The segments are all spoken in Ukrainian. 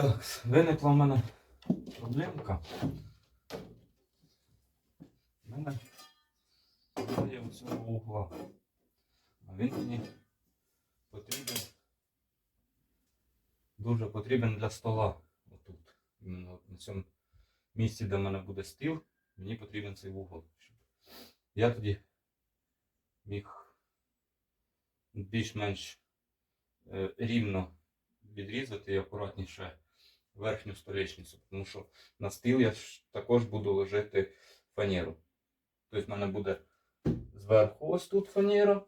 Так, виникла в мене проблемка. У мене немає оцього угла. А він мені потрібен. Дуже потрібен для стола. Отут. Іменно на цьому місці, де в мене буде стіл, мені потрібен цей вугол. Я тоді міг більш-менш е, рівно відрізати і акуратніше верхню столешницю, тому що на стіл я також буду ложити фанеру. Тобто в мене буде зверху ось тут фанера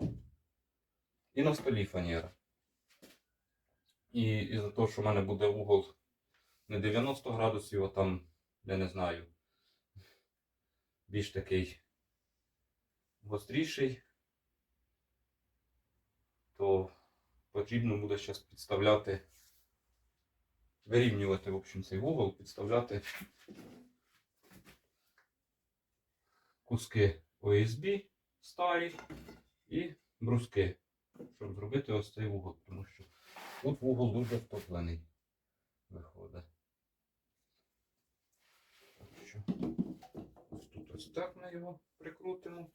і на столі фанера. І із-за того, що в мене буде угол не 90 градусів, а там, я не знаю, більш такий гостріший, то потрібно буде зараз підставляти, вирівнювати, в общем, цей вугол, підставляти куски ОСБ старі і бруски, щоб зробити ось цей вугол, тому що тут вугол дуже втоплений виходить. Так що ось тут ось так ми його прикрутимо.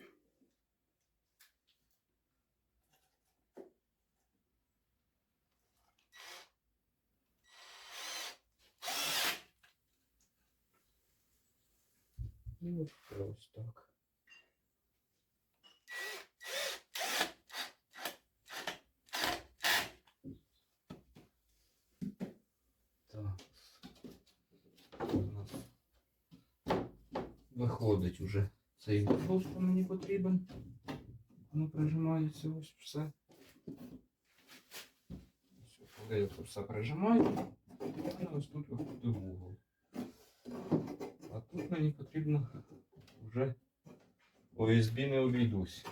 І ось ще ось так. Так. У нас Виходить уже цей вузол, що мені потрібен. Воно прижимається ось все. Ось, Коли я це все прижимаю, і в мене ось тут виходить вугол. Тут мені потрібно вже ОСБ не обійдусь.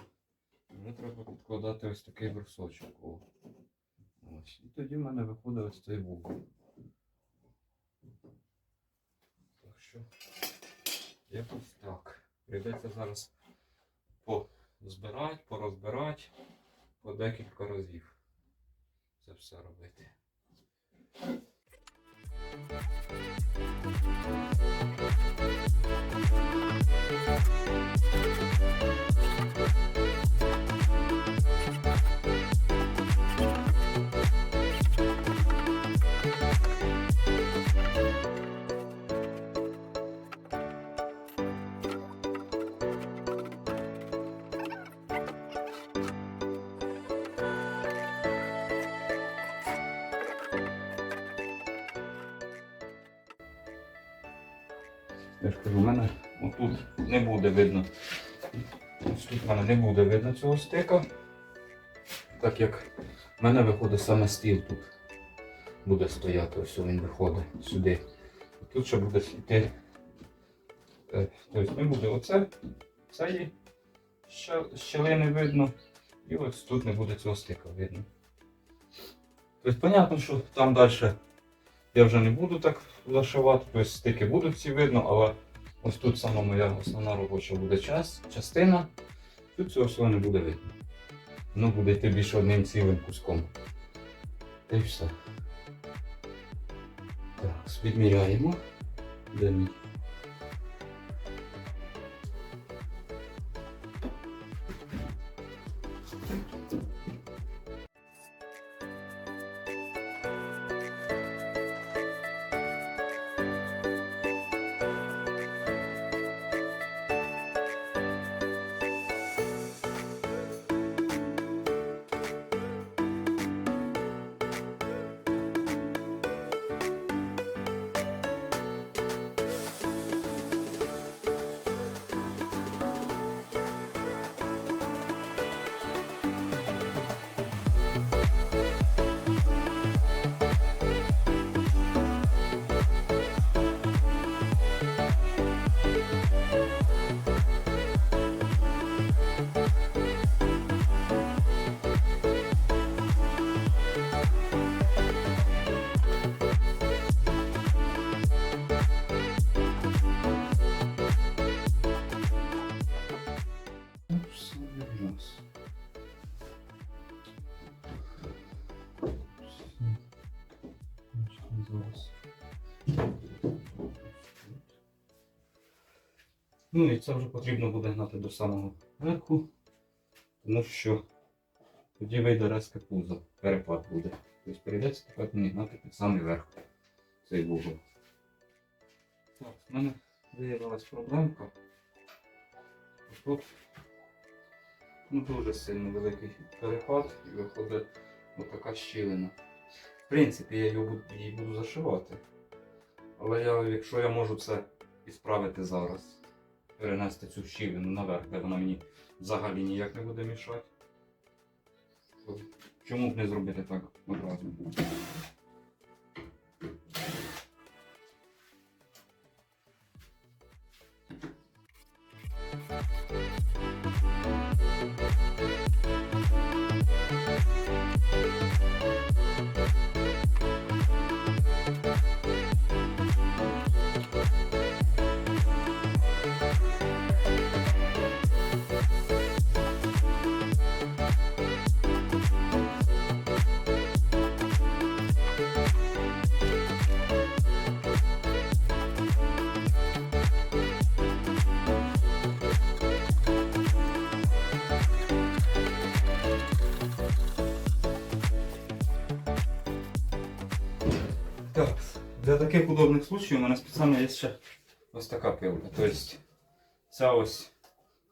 Вже треба підкладати ось такий брусочок. Ось. І тоді в мене виходить ось цей вугол. Так що якось так. Прийдеться зараз позбирати, порозбирати по декілька разів. Це все робити. Я Thank you. Не буде видно. Ось тут в мене не буде видно цього стика. Так як в мене виходить саме стіл тут. Буде стояти, ось він виходить сюди. Тут ще буде йти. е, Тобто не буде оце, цієї щілини видно. І ось тут не буде цього стика видно. Тобто, понятно, що там далі я вже не буду так зашивати, тобто стики будуть всі видно, але ось тут сама моя основна робоча буде час, частина. Тут цього всього не буде видно. Воно буде йти більше одним цілим куском. Та й все. Так, відміряємо. Де мій? Ну і це вже потрібно буде гнати до самого верху, тому що тоді вийде резке пузо, перепад буде. Тобто прийдеться тепер мені гнати під самий верх цей вугол. Так, в мене виявилась проблемка. Тут ну, дуже сильно великий перепад і виходить отака щілина. В принципі, я її буду зашивати. Але я, якщо я можу це і справити зараз, перенести цю щілину наверх, де вона мені взагалі ніяк не буде мішати, чому б не зробити так одразу? Так, для таких удобних случаїв у мене спеціально є ще ось така пилка. Тобто ця ось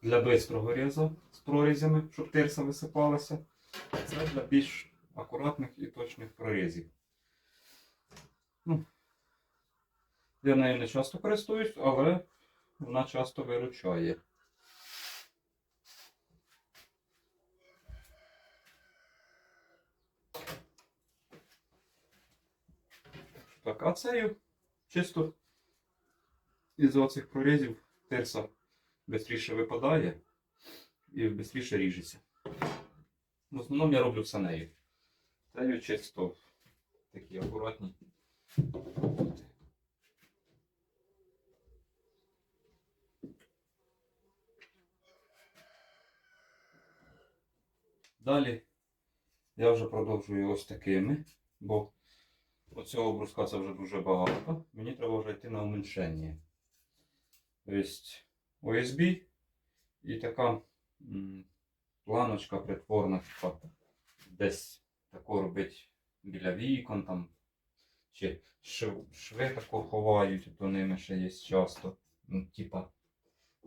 для бистрого різу з прорізями, щоб тирса висипалася. Це для більш акуратних і точних прорізів. Ну, я нею не часто користуюсь, але вона часто виручає. Так, а цею чисто із оцих прорізів тирса швидше випадає і швидше ріжеться. В основному я роблю все нею. Цею чисто такі акуратні. Далі я вже продовжую ось такими, бо Оцього бруска це вже дуже багато. Мені треба вже йти на уменьшення. Тобто OSB і така планочка притворна, типа десь тако робить біля вікон там. Чи шви тако ховають, то ними ще є часто. Ну, типа,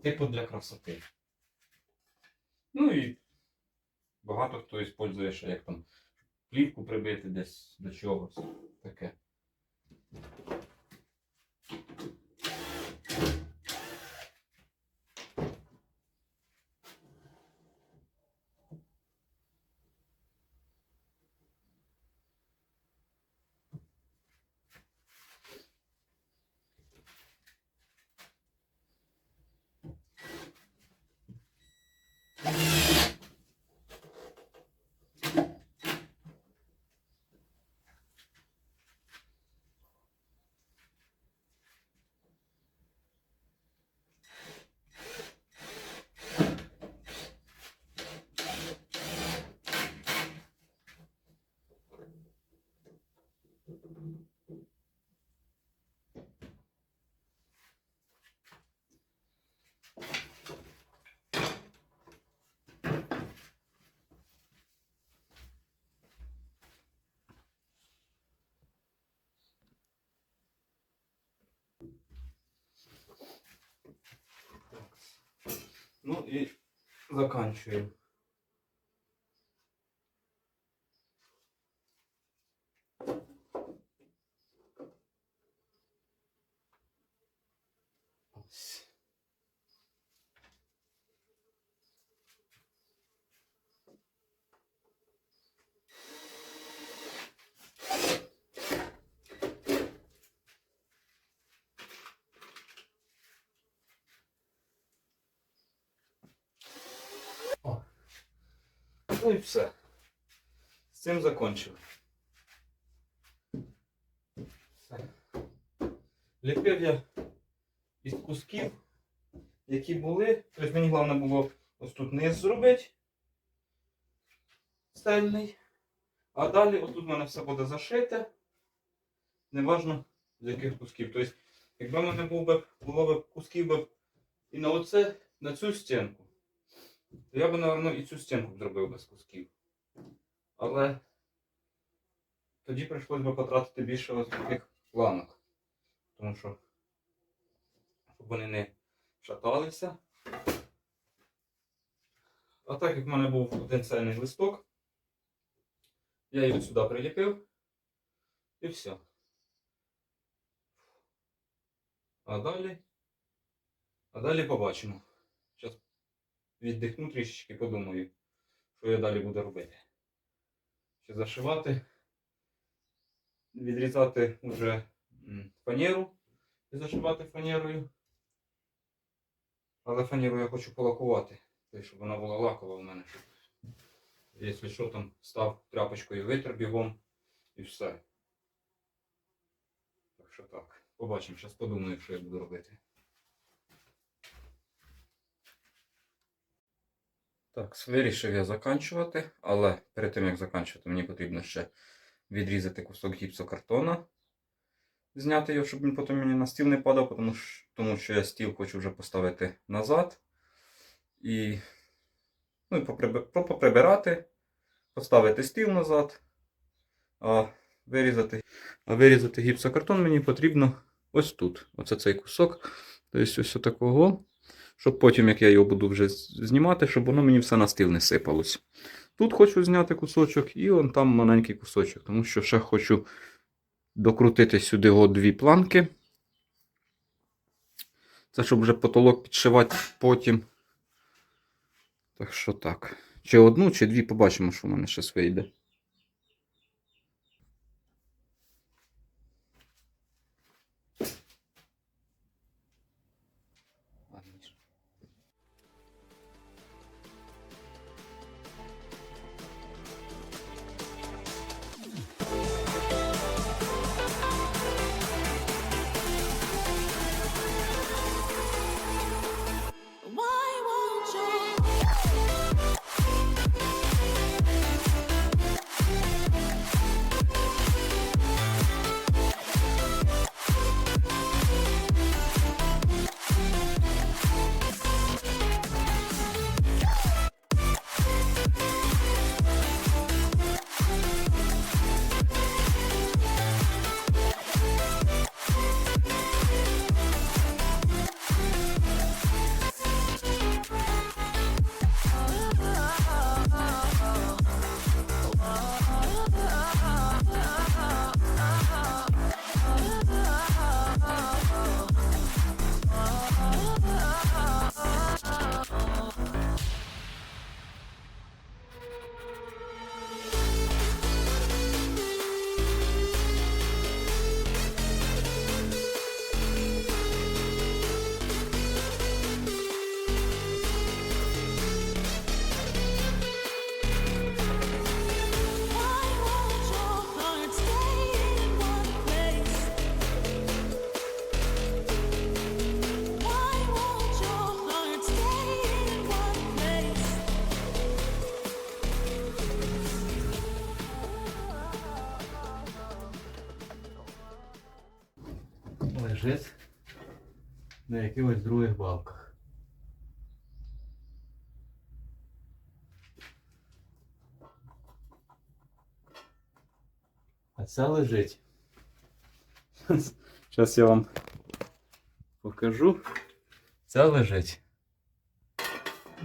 типу для красоти. Ну і багато хто використовує ще як там плівку прибити десь до чогось. Таке. Ну и заканчиваем. Ну і все. З цим закончили. Все. Ліпив я із кусків, які були. Тобто мені головне було ось тут низ зробити. Стельний. А далі отут в мене все буде зашите. Неважно з яких кусків. Тобто, якби в мене був би, було б кусків би і на оце, на цю стінку. То я би, напевно, і цю стінку зробив без кусків. Але тоді прийшлось би потратити більше ось таких планок. Тому що, щоб вони не шаталися. А так як в мене був один цельний листок, я його сюди приліпив і все. А далі. А далі побачимо. Віддихну трішечки, подумаю, що я далі буду робити. Чи зашивати, відрізати вже фанеру і зашивати фанерою. Але фанеру я хочу полакувати, щоб вона була лакова у мене. Якщо що, там став тряпочкою витер бігом і все. Так що так. Побачимо, зараз подумаю, що я буду робити. Так, вирішив я заканчувати, але перед тим як заканчувати, мені потрібно ще відрізати кусок гіпсокартона. Зняти його, щоб він потім мені на стіл не падав, тому що, тому що я стіл хочу вже поставити назад. І, ну, і поприби- поприбирати, поставити стіл назад. А вирізати, а вирізати гіпсокартон мені потрібно ось тут. Оце цей кусок. Тобто ось такого. Щоб потім, як я його буду вже знімати, щоб воно мені все на стіл не сипалось. Тут хочу зняти кусочок, і он там маленький кусочок, тому що ще хочу докрутити сюди от дві планки. Це щоб вже потолок підшивати потім. Так що так. Чи одну, чи дві, побачимо, що в мене щось вийде. На якихось других балках. А це лежить. Зараз я вам покажу. Це лежить.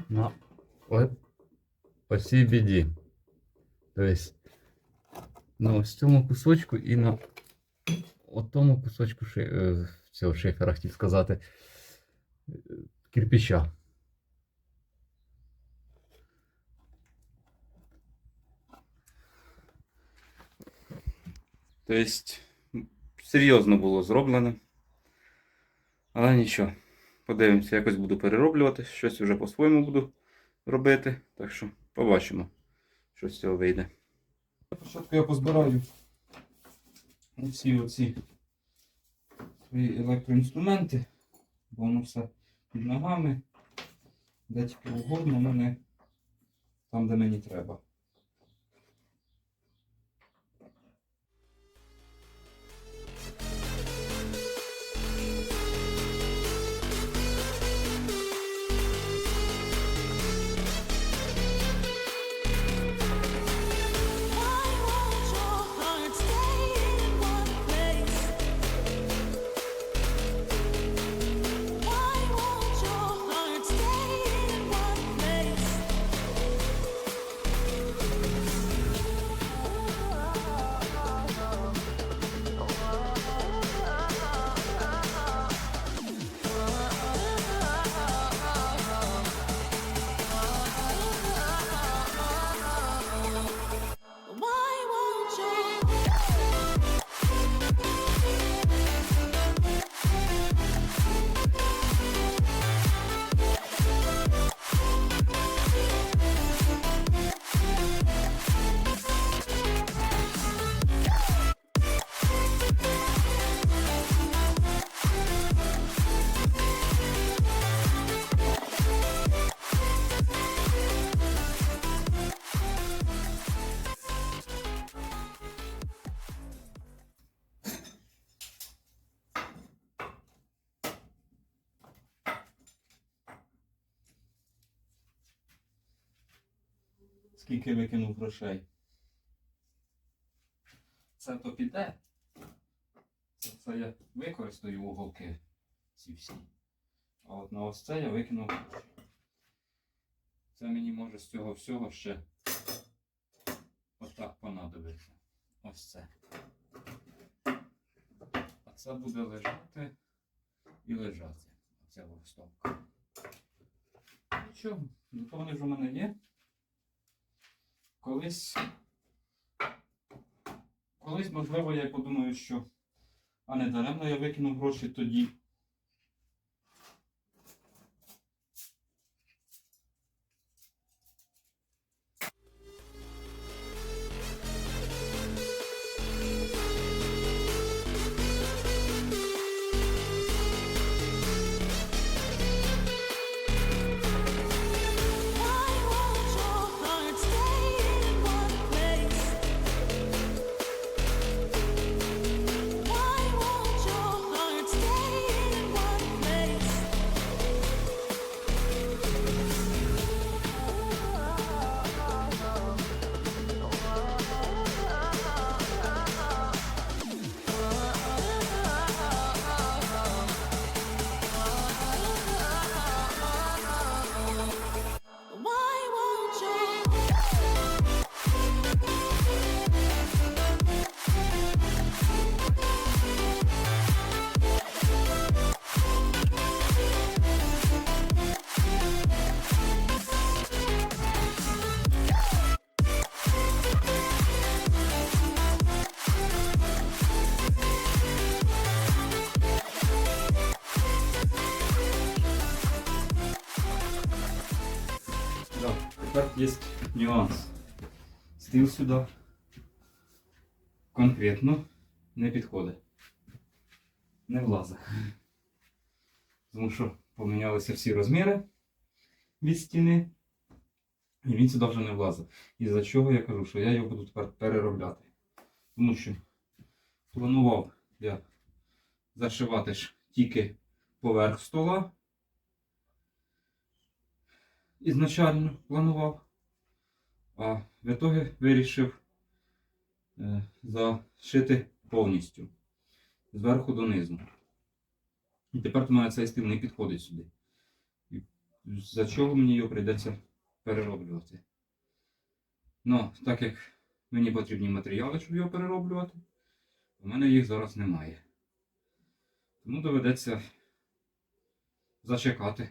На от, оцій біді. Тобто на ось цьому кусочку і на от тому кусочку ши, е, цього шифера, хотів сказати, кирпича. Тобто, серйозно було зроблено. Але нічого. Подивимося, якось буду перероблювати, щось вже по-своєму буду робити. Так що побачимо, що з цього вийде. Спочатку я позбираю всі оці свої електроінструменти, бо воно все під ногами, де тільки угодно, мене там, де мені треба. Скільки викинув грошей. Це то піде. Це, це я використаю уголки ці всі. А от на ось це я викинув гроші. Це мені може з цього всього ще отак понадобиться. Ось це. А це буде лежати і лежати. Оця стопка. Нічого, зато вони вже в мене є. Колись. Колись, можливо, я подумаю, що. А не даремно я викинув гроші тоді. Тепер є нюанс. Стіл сюди конкретно не підходить. Не влазить. Тому що помінялися всі розміри від стіни. І він сюди вже не влазить. І за чого я кажу, що я його буду тепер переробляти. Тому що планував я зашивати ж тільки поверх стола. Ізначально планував, а в ітогі вирішив е, зашити повністю зверху донизу. І тепер до мене цей стіл не підходить сюди. І за чого мені його прийдеться перероблювати. Ну, так як мені потрібні матеріали, щоб його перероблювати, у мене їх зараз немає. Тому доведеться зачекати.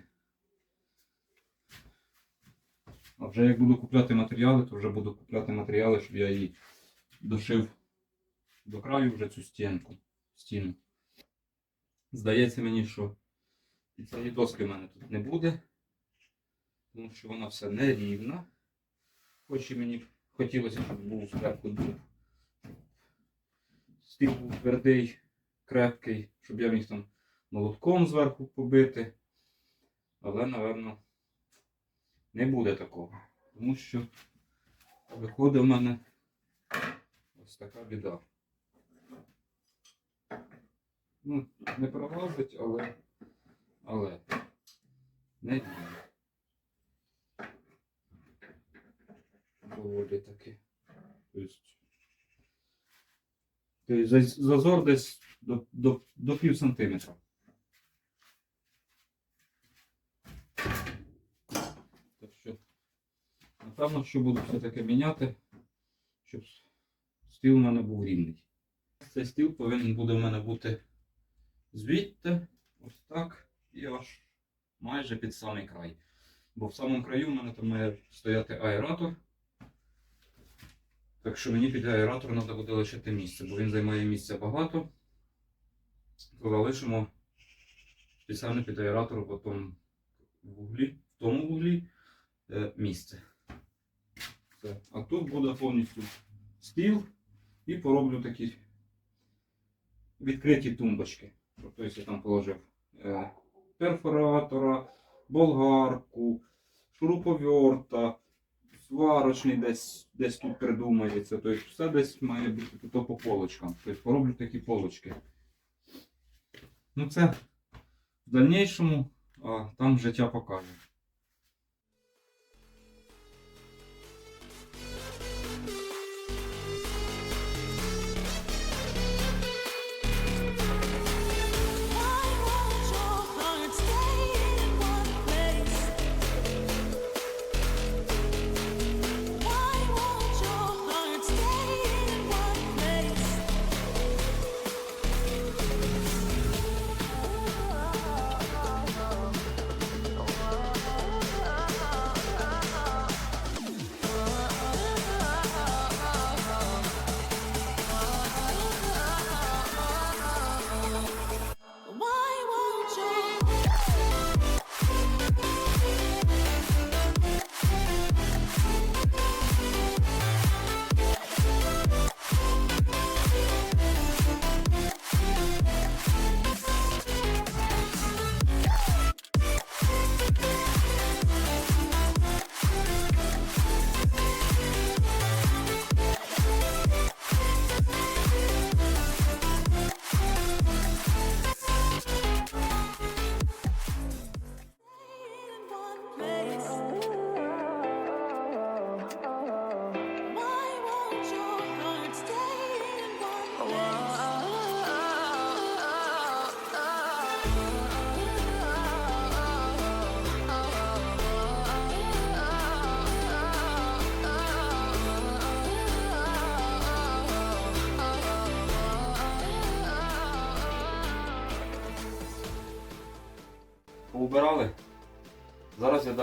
А вже як буду купляти матеріали, то вже буду купляти матеріали, щоб я її дошив до краю вже цю стінку. стіну. Здається мені, що цієї доски в мене тут не буде, тому що вона все нерівна. Хоч і мені хотілося, щоб був зверху дуб. Стіл був твердий, крепкий, щоб я міг там молотком зверху побити. Але, напевно, не буде такого. Тому що виходить в мене ось така біда. Ну, не пролазить, але, але не діє. Доволі таки. Тобто, зазор десь до, до, до пів сантиметра. Так що, напевно, що буду все-таки міняти, щоб стіл у мене був рівний. Цей стіл повинен буде в мене бути звідти, ось так, і аж майже під самий край. Бо в самому краю в мене там має стояти аератор. Так що мені під аератор треба буде лишити місце, бо він займає місця багато. То залишимо спеціально під аератор в тому в тому вуглі е, місце. Все. А тут буде повністю стіл і пороблю такі відкриті тумбочки. Тобто я там положив е, перфоратора, болгарку, шуруповерта, сварочний десь, десь тут придумається. Тобто все десь має бути тут по полочкам. Тобто пороблю такі полочки. Ну це в дальнішому, а там життя покаже.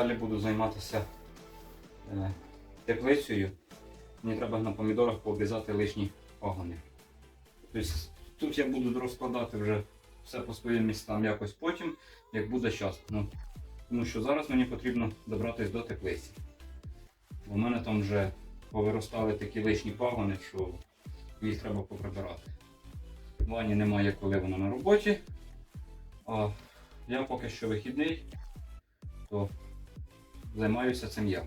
Далі буду займатися е, теплицею. Мені треба на помідорах пообрізати лишні пагони. Тобто тут я буду розкладати вже все по своїм містам якось потім, як буде час. Ну, тому що зараз мені потрібно добратись до теплиці. Бо в мене там вже повиростали такі лишні пагони, що їх треба поприбирати. Вані немає, коли вона на роботі. А я поки що вихідний, то займаюся цим я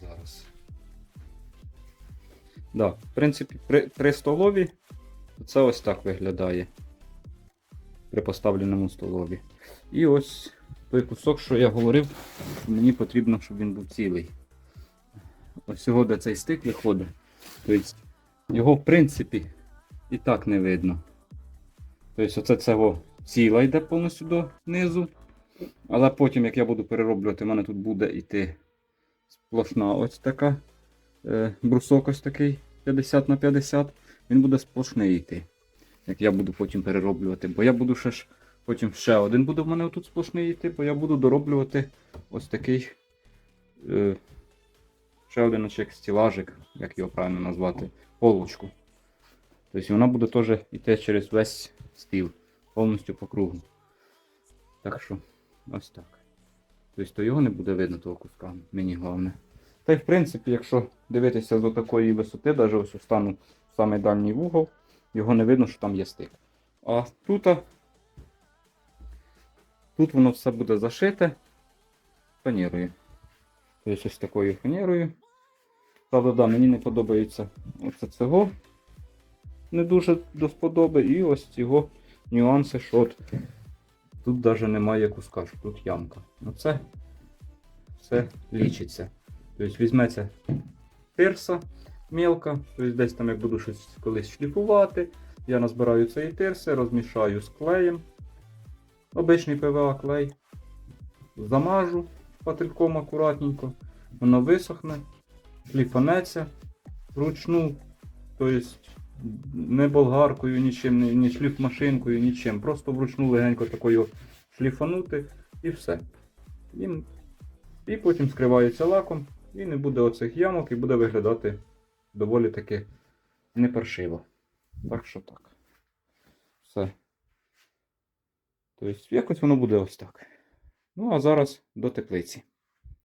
зараз. Да, в принципі, при, при столові це ось так виглядає. При поставленому столові. І ось той кусок, що я говорив, мені потрібно, щоб він був цілий. Ось його де цей стик виходить. Тобто його, в принципі, і так не видно. Тобто, оце цього ціла йде повністю донизу. Але потім, як я буду перероблювати, в мене тут буде йти сплошна ось така. Е, брусок ось такий 50 на 50. Він буде сплошний йти. Як я буду потім перероблювати. Бо я буду ще ж потім ще один буде в мене тут сплошний йти, бо я буду дороблювати ось такий. Е, ще один як стілажик, як його правильно назвати, полочку. Тобто вона буде теж йти через весь стіл, повністю по кругу. Так що, ось так. Тобто то його не буде видно того куска, мені головне. Та й в принципі, якщо дивитися з такої висоти, навіть ось стану в самий дальній вугол, його не видно, що там є стик. А тут, тут воно все буде зашите фанерою. Тобто ось такою фанерою. Правда, да, мені не подобається оце цього. Не дуже до сподоби. І ось цього нюанси, що от тут навіть немає куска, тут ямка. Оце все лічиться. Тобто візьметься тирса мелка, тобто десь там як буду щось колись шліфувати. Я назбираю цієї тирси, розмішаю з клеєм. Обичний ПВА клей. Замажу пательком акуратненько. Воно висохне, шліфанеться вручну. Тобто не болгаркою, нічим, ні, ні шліфмашинкою, нічим. Просто вручну легенько такою шліфанути і все. І, і потім скривається лаком, і не буде оцих ямок, і буде виглядати доволі таки непаршиво. Так що так. Все. Тобто, якось воно буде ось так. Ну, а зараз до теплиці.